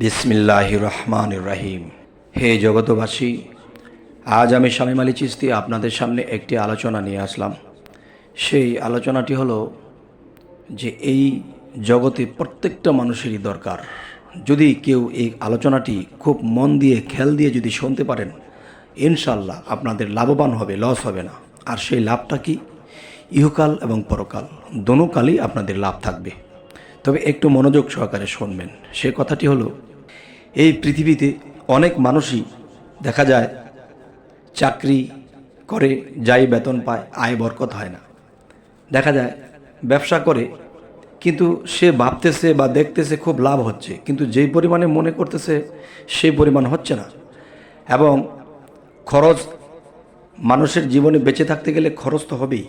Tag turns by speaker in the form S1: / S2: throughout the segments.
S1: বিসমিল্লাহ রহমান রাহিম হে জগতবাসী আজ আমি শামীম আলী চিস্তি আপনাদের সামনে একটি আলোচনা নিয়ে আসলাম। সেই আলোচনাটি হলো যে এই জগতে প্রত্যেকটা মানুষেরই দরকার। যদি কেউ এই আলোচনাটি খুব মন দিয়ে, খেয়াল দিয়ে যদি শুনতে পারেন ইনশাল্লাহ আপনাদের লাভবান হবে, লস হবে না। আর সেই লাভটা কি? ইহকাল এবং পরকাল, দোনো কালই আপনাদের লাভ থাকবে। তবে একটু মনোযোগ সহকারে শুনবেন। সে কথাটি হলো, এই পৃথিবীতে অনেক মানুষই দেখা যায় চাকরি করে যাই বেতন পায়, আয় বরকত হয় না। দেখা যায় ব্যবসা করে, কিন্তু সে ভাবতেছে বা দেখতেছে খুব লাভ হচ্ছে, কিন্তু যেই পরিমাণে মনে করতেছে সেই পরিমাণ হচ্ছে না। এবং খরচ, মানুষের জীবনে বেঁচে থাকতে গেলে খরচ তো হবেই।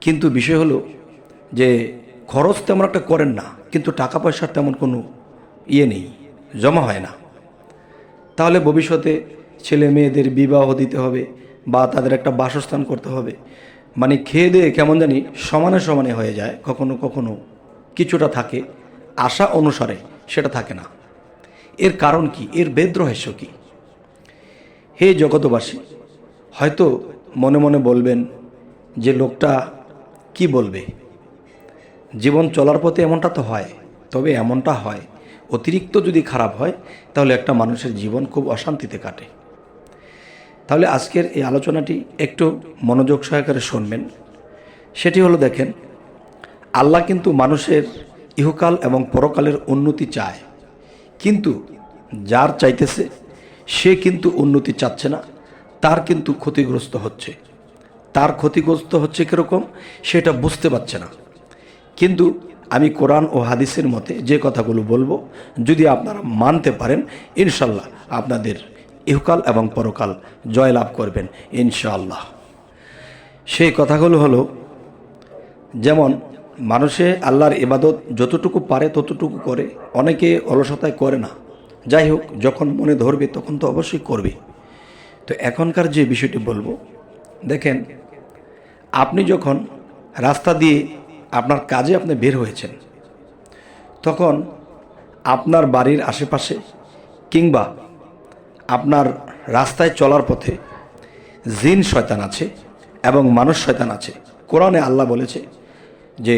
S1: কিন্তু বিষয় হলো যে খরচ তেমন একটা করেন না, কিন্তু টাকা পয়সার তেমন কোনো ইয়ে নেই, জমা হয় না। তাহলে ভবিষ্যতে ছেলে মেয়েদের বিবাহ দিতে হবে বা তাদের একটা বাসস্থান করতে হবে। মানে খেয়ে দিয়ে কেমন জানি সমানে সমানে হয়ে যায়, কখনো কখনো কিছুটা থাকে, আশা অনুসারে সেটা থাকে না। এর কারণ কি? এর বেদ রহস্য কি? হে জগতবাসী হয়তো মনে মনে বলবেন যে লোকটা কি বলবে? জীবন চলার পথে এমনটা তো হয়, তবে এমনটা হয়। অতিরিক্ত যদি খারাপ হয়, তাহলে একটা মানুষের জীবন খুব অশান্তিতে কাটে। তাহলে আজকের এই আলোচনাটি একটু মনোযোগ সহকারে শুনবেন। সেটি হলো দেখেন, আল্লাহ কিন্তু মানুষের ইহকাল এবং পরকালের উন্নতি চায়। কিন্তু যার চাইতেছে, সে কিন্তু উন্নতি চাচ্ছে না, তার কিন্তু ক্ষতিগ্রস্ত হচ্ছে। তার ক্ষতিগ্রস্ত হচ্ছে কীরকম, সেটা বুঝতে পারছে না। কিন্তু আমি কোরআন ও হাদিসের মতে যে কথাগুলো বলব, যদি আপনারা মানতে পারেন, ইনশাল্লাহ আপনাদের ইহকাল এবং পরকাল জয়লাভ করবেন ইনশাআল্লাহ সেই কথাগুলো হলো, যেমন মানুষে আল্লাহর ইবাদত যতটুকু পারে ততটুকু করে, অনেকে অলসতায় করে না। যাই হোক, যখন মনে ধরবে তখন তো অবশ্যই করবে। তো এখনকার যে বিষয়টি বলব, দেখেন, আপনি যখন রাস্তা দিয়ে আপনার কাজে আপনি বের হয়েছেন। তখন আপনার বাড়ির আশেপাশে কিংবা আপনার রাস্তায় চলার পথে জিন শয়তান আছে এবং মানুষ শয়তান আছে। কোরআনে আল্লাহ বলেছে যে,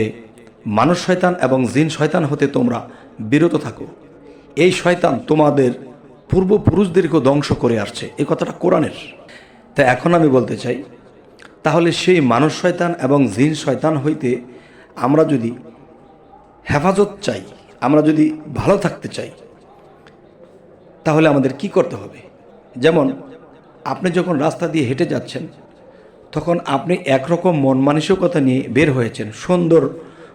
S1: মানুষ শয়তান এবং জিন শয়তান হতে তোমরা বিরত থাকো। এই শয়তান তোমাদের পূর্বপুরুষদেরকেও ধ্বংস করে আসছে। এই কথাটা কোরআনের। তা এখন আমি বলতে চাই, তাহলে সেই মানুষ শয়তান এবং জিন শয়তান হইতে আমরা যদি হেফাজত চাই, আমরা যদি ভালো থাকতে চাই, তাহলে আমাদের কি করতে হবে? যেমন, আপনি যখন রাস্তা দিয়ে হেঁটে যাচ্ছেন, তখন আপনি একরকম মন মানসিকতা নিয়ে বের হয়েছেন, সুন্দর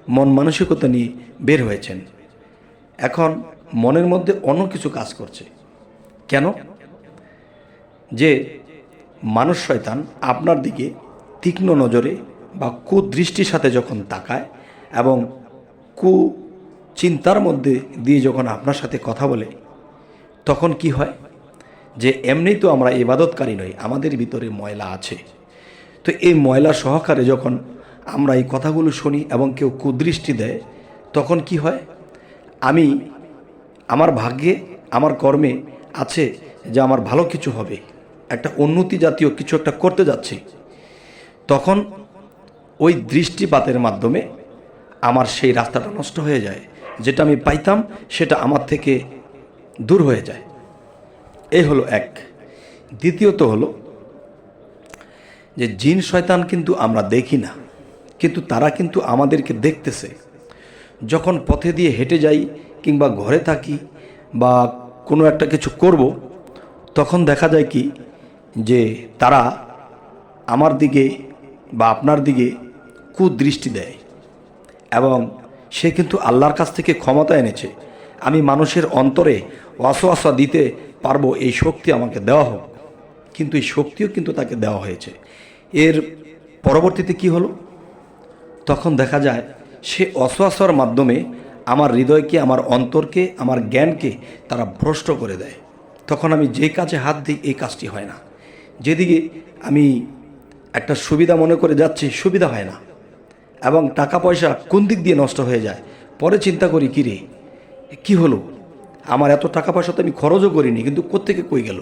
S1: মন মানসিকতা নিয়ে বের হয়েছেন। এখন মনের মধ্যে অন্য কিছু কাজ করছে। কেন? যে, মানুষ শয়তান আপনার দিকে তীক্ষ্ণ নজরে বা কুদৃষ্টির সাথে যখন তাকায় এবং কু চিন্তার মধ্যে দিয়ে যখন আপনার সাথে কথা বলে, তখন কি হয়? যে এমনি তো আমরা ইবাদতকারী নই, আমাদের ভিতরে ময়লা আছে। তো এই ময়লা সহকারে যখন আমরা এই কথাগুলো শুনি এবং কেউ কুদৃষ্টি দেয়, তখন কি হয়? আমি, আমার ভাগ্যে, আমার কর্মে আছে যে আমার ভালো কিছু হবে, একটা উন্নতি জাতীয় কিছু একটা করতে যাচ্ছি। তখন ওই দৃষ্টিপাতের মাধ্যমে আমার সেই রাস্তাটা নষ্ট হয়ে যায়। যেটা আমি পাইতাম, সেটা আমার থেকে দূর হয়ে যায়। এই হলো এক। দ্বিতীয়ত হলো যে জিন শয়তান কিন্তু আমরা দেখি না, কিন্তু তারা কিন্তু আমাদেরকে দেখতেছে। যখন পথে দিয়ে হেঁটে যাই কিংবা ঘরে থাকি বা কোনো একটা কিছু করব, তখন দেখা যায় কি যে তারা আমার দিকে বা আপনার দিকে কুদৃষ্টি দেয় এবং সে কিন্তু আল্লাহর কাছ থেকে ক্ষমতা এনেছে। আমি মানুষের অন্তরে ওয়াসওয়াসা দিতে পারব, এই শক্তি আমাকে দেওয়া হোক। কিন্তু এই শক্তিও কিন্তু তাকে দেওয়া হয়েছে। এর পরবর্তীতে কি হলো? তখন দেখা যায়, সে অসোয়াসার মাধ্যমে আমার হৃদয়কে, আমার অন্তরকে, আমার জ্ঞানকে তারা ভ্রষ্ট করে দেয়। তখন আমি যে কাজে হাত দিই, এই কাজটি হয় না। যেদিকে আমি একটা সুবিধা মনে করে যাচ্ছি, সুবিধা হয় না। এবং টাকা পয়সা কোন দিক দিয়ে নষ্ট হয়ে যায়? পরে চিন্তা করি, কী রে? কী হলো? আমার এত টাকা পয়সা তো আমি খরচও করিনি, কিন্তু কোত্থেকে কই গেল?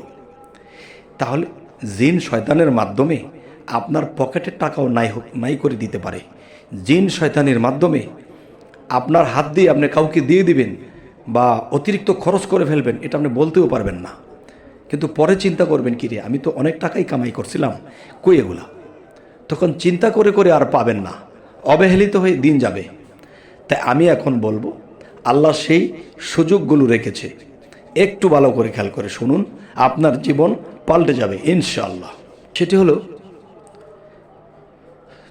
S1: তাহলে জিন শয়তানের মাধ্যমে আপনার পকেটের টাকাও নাই হোক, নাই করে দিতে পারে। জিন শয়তানের মাধ্যমে আপনার হাত দিয়ে আপনি কাউকে দিয়ে দিবেন বা অতিরিক্ত খরচ করে ফেলবেন, এটা আপনি বলতেও পারবেন না। কিন্তু পরে চিন্তা করবেন, কি রে, আমি তো অনেক টাকাই কামাই করছিলাম, কই এগুলা? তখন চিন্তা করে করে আর পাবেন না। অবহেলিত হয়ে দিন যাবে। তাই আমি এখন বলব, আল্লাহ সেই সুযোগগুলো রেখেছে। একটু ভালো করে খেয়াল করে শুনুন, আপনার জীবন পাল্টে যাবে, ইনশাআল্লাহ। সেটি হলো,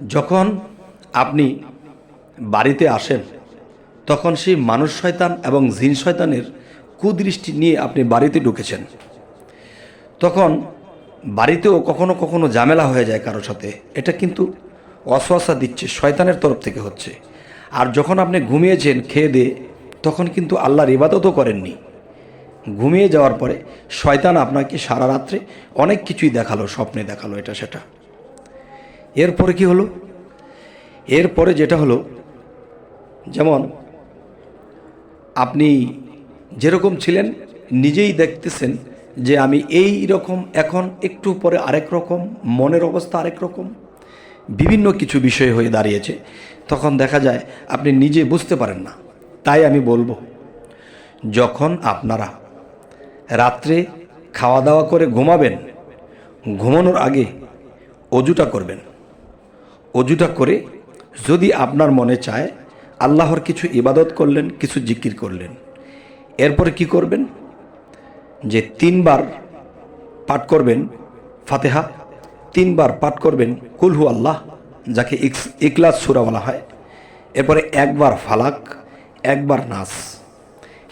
S1: যখন আপনি বাড়িতে আসেন, তখন সেই মানুষ শয়তান এবং জিন শয়তানের কুদৃষ্টি নিয়ে আপনি বাড়িতে ঢুকেছেন। তখন বাড়িতেও কখনো কখনো ঝামেলা হয়ে যায় কারোর সাথে। এটা কিন্তু অশ্বাসা দিচ্ছে, শয়তানের তরফ থেকে হচ্ছে। আর যখন আপনি ঘুমিয়েছেন খেয়ে দিয়ে, তখন কিন্তু আল্লাহর ইবাদতও করেননি। ঘুমিয়ে যাওয়ার পরে শয়তান আপনাকে সারা রাত্রে অনেক কিছুই দেখাল, স্বপ্নে দেখাল, এটা সেটা। এরপরে কি হলো? এরপরে যেটা হলো, যেমন আপনি যেরকম ছিলেন, নিজেই দেখতেছেন যে আমি এই রকম এখন একটু পরে আরেক রকম, মনের অবস্থা আরেক রকম। বিভিন্ন কিছু বিষয় হয়ে দাঁড়িয়েছে। তখন দেখা যায় আপনি নিজে বুঝতে পারেন না। তাই আমি বলব, যখন আপনারা রাত্রে খাওয়া দাওয়া করে ঘুমাবেন, ঘুমানোর আগে অজুটা করবেন। অজুটা করে যদি আপনার মনে চায় আল্লাহর কিছু ইবাদত করলেন, কিছু জিকির করলেন, এরপরে কি করবেন? যে তিনবার পাঠ করবেন ফাতেহা তিনবার পাঠ করবেন কুলহু আল্লাহ যাকে ইকলাস সুরা বলা হয়। এরপরে একবার ফালাক, একবার নাস।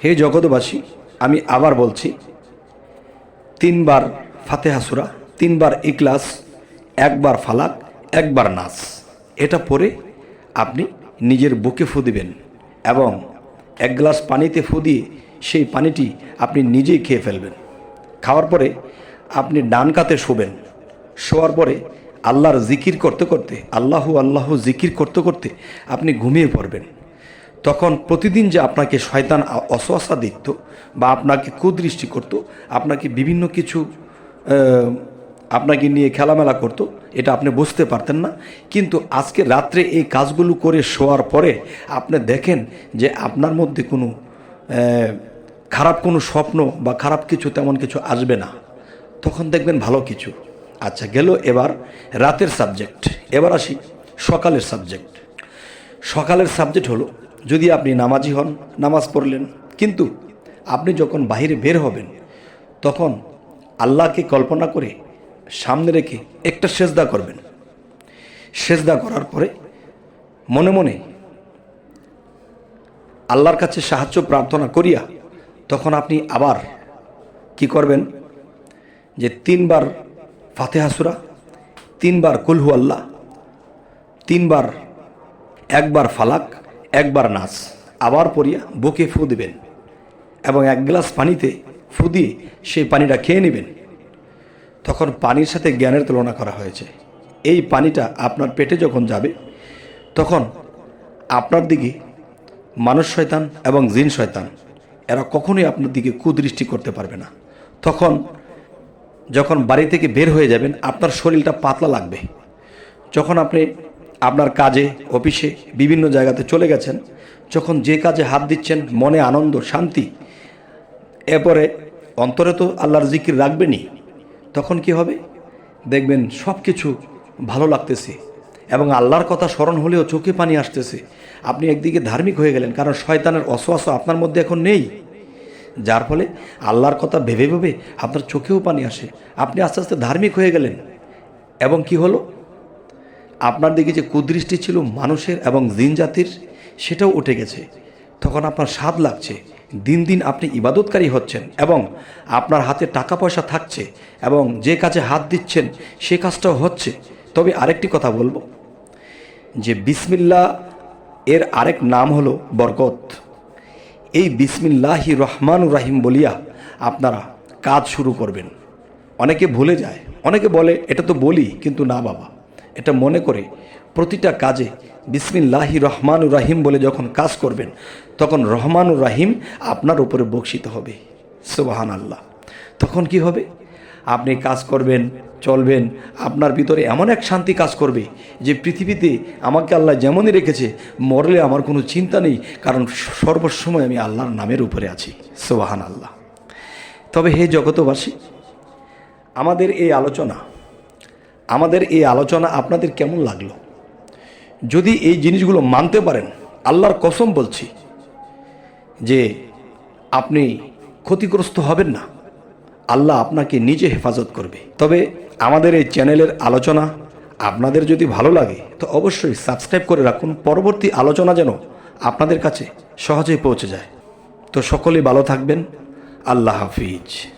S1: হে জগতবাসী আমি আবার বলছি, তিনবার ফাতেহা সুরা, তিনবার ইকলাস একবার ফালাক, একবার নাস। এটা পরে আপনি নিজের বুকে ফু দিবেন এবং এক গ্লাস পানিতে ফু দিয়ে সেই পানিটি আপনি নিজেই খেয়ে ফেলবেন। খাওয়ার পরে আপনি ডান কাতে শোবেন। শোয়ার পরে আল্লাহর জিকির করতে করতে, আল্লাহু আল্লাহ জিকির করতে করতে আপনি ঘুমিয়ে পড়বেন। তখন প্রতিদিন যে আপনাকে শয়তান অসহসা দিত বা আপনাকে কুদৃষ্টি করত, আপনাকে বিভিন্ন কিছু আপনাকে নিয়ে খেলামেলা করত, এটা আপনি বুঝতে পারতেন না। কিন্তু আজকে রাত্রে এই কাজগুলো করে শোয়ার পরে আপনি দেখেন যে আপনার মধ্যে কোনো খারাপ কোনো স্বপ্ন বা খারাপ কিছু তেমন কিছু আসবে না। তখন দেখবেন ভালো কিছু। আচ্ছা গেল এবার রাতের সাবজেক্ট এবার আসি সকালের সাবজেক্ট সকালের সাবজেক্ট হলো, যদি আপনি নামাজি হন, নামাজ পড়লেন, কিন্তু আপনি যখন বাইরে বের হবেন, তখন আল্লাহকে কল্পনা করে সামনে রেখে একটা সেজদা করবেন। সেজদা করার পরে মনে মনে আল্লাহর কাছে সাহায্য, প্রার্থনা করিয়া তখন আপনি আবার কি করবেন? যে তিনবার ফাতেহা সুরা, তিনবার কুলহু আল্লাহ, তিনবার একবার ফালাক, একবার নাচ আবার পরিয়া বুকে ফু দেবেন এবং এক গ্লাস পানিতে ফু দিয়ে সেই পানিটা খেয়ে নেবেন। তখন পানির সাথে জ্ঞানের তুলনা করা হয়েছে। এই পানিটা আপনার পেটে যখন যাবে, তখন আপনার দিকে মানুষ শয়তান এবং জিন শয়তান, এরা কখনোই আপনার দিকে কুদৃষ্টি করতে পারবে না। তখন যখন বাড়ি থেকে বের হয়ে যাবেন, আপনার শরীরটা পাতলা লাগবে। যখন আপনি আপনার কাজে, অফিসে, বিভিন্ন জায়গাতে চলে গেছেন, যখন যে কাজে হাত দিচ্ছেন, মনে আনন্দ, শান্তি, এরপরে অন্তরে তো আল্লাহর জিকির রাখবেনই, তখন কি হবে? দেখবেন সব কিছু ভালো লাগতেছে এবং আল্লাহর কথা স্মরণ হলেও চোখে পানি আসতেছে। আপনি একদিকে ধার্মিক হয়ে গেলেন, কারণ শয়তানের অশ্বাস আপনার মধ্যে এখন নেই। যার ফলে আল্লাহর কথা ভেবে ভেবে আপনার চোখেও পানি আসে। আপনি আস্তে আস্তে ধার্মিক হয়ে গেলেন। এবং কি হলো? আপনার দিকে যে কুদৃষ্টি ছিল মানুষের এবং জিন জাতির, সেটাও উঠে গেছে। তখন আপনার স্বাদ লাগছে। দিন দিন আপনি ইবাদতকারী হচ্ছেন এবং আপনার হাতে টাকা পয়সা থাকছে এবং যে কাজে হাত দিচ্ছেন, সে কাজটাও হচ্ছে। তবে আরেকটি কথা বলব। যে বিসমিল্লা এর আরেক নাম হলো বরকত। এই বিসমিল্লাহি রহমান রাহিম বলিয়া আপনারা কাজ শুরু করবেন। অনেকে ভুলে যায়, অনেকে বলে, এটা তো বলি, কিন্তু না বাবা। এটা মনে করে প্রতিটা কাজে বিসমিল্লাহি রহমানুর রাহিম বলে যখন কাজ করবেন, তখন রহমানুর রাহিম আপনার উপরে বক্সিত হবে। সুবাহান আল্লাহ তখন কি হবে? আপনি কাজ করবেন চলবেন, আপনার ভিতরে এমন এক শান্তি কাজ করবে যে পৃথিবীতে আমাকে আল্লাহ যেমনই রেখেছে, মরলে আমার কোনো চিন্তা নেই, কারণ সর্বসময় আমি আল্লাহর নামের উপরে আছি। সোহান আল্লাহ তবে হে জগতবাসী, আমাদের এই আলোচনা, আমাদের এই আলোচনা আপনাদের কেমন লাগল? যদি এই জিনিসগুলো মানতে পারেন, আল্লাহর কসম বলছি যে আপনি ক্ষতিগ্রস্ত হবেন না। আল্লাহ আপনাকে নিজে হেফাজত করবে। তবে আমাদের এই চ্যানেলের আলোচনা আপনাদের যদি ভালো লাগে, তো অবশ্যই সাবস্ক্রাইব করে রাখুন। পরবর্তী আলোচনা যেন আপনাদের কাছে সহজেই পৌঁছে যায়। তো সকলেই ভালো থাকবেন। আল্লাহ হাফিজ।